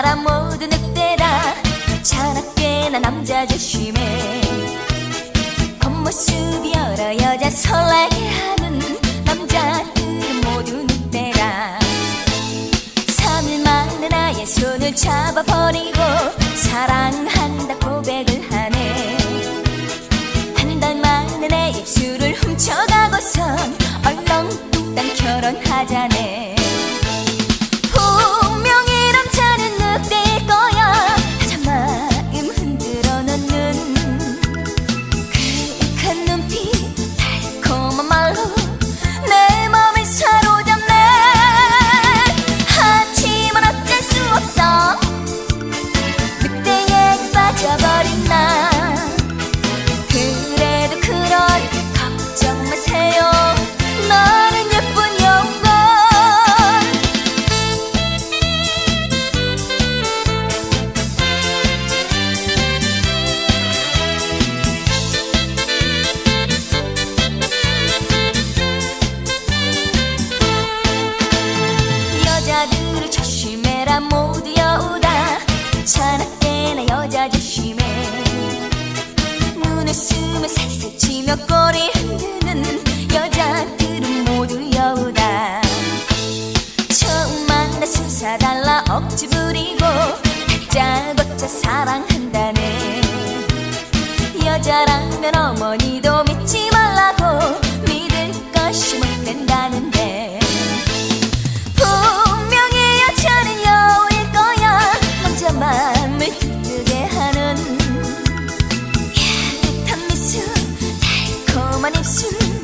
사람 모두 늑대다. 자나깨나 남자 조심해. 겉모습이 여러 여자 설레게 하는 남자들은 모두 늑대다. 3일 만에 나의 손을 잡아버리고 사랑한다 고백을 하네. 한 달 만에 내 입술 조심해라 모두 여우다. 자나깨나 여자 조심해. 눈을 쓰며 살살 치며 꼬리 흔드는 여자들은 모두 여우다. 처음 만나 수사달라 억지 부리고 다짜고짜 사랑한다네. 여자라면 어머니도 Bana hep